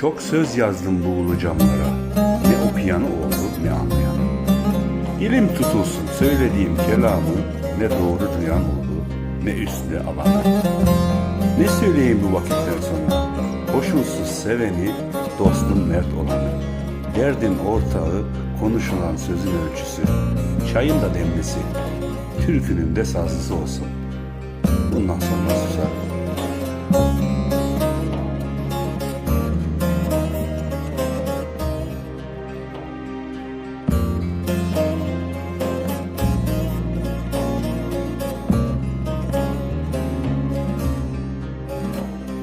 Çok söz yazdım bu ulu camlara. Ne okuyanı oldu ne anlayanı. İlim tutulsun söylediğim kelamı ne doğru duyan oldu ne üstüne alan. Ne söyleyeyim bu vakitten sonra? Koşulsuz seveni, dostum mert olanı. Derdin ortağı, konuşulan sözün ölçüsü. Çayın da demlisi, türkünün de sazlısı olsun. Bundan sonra susar.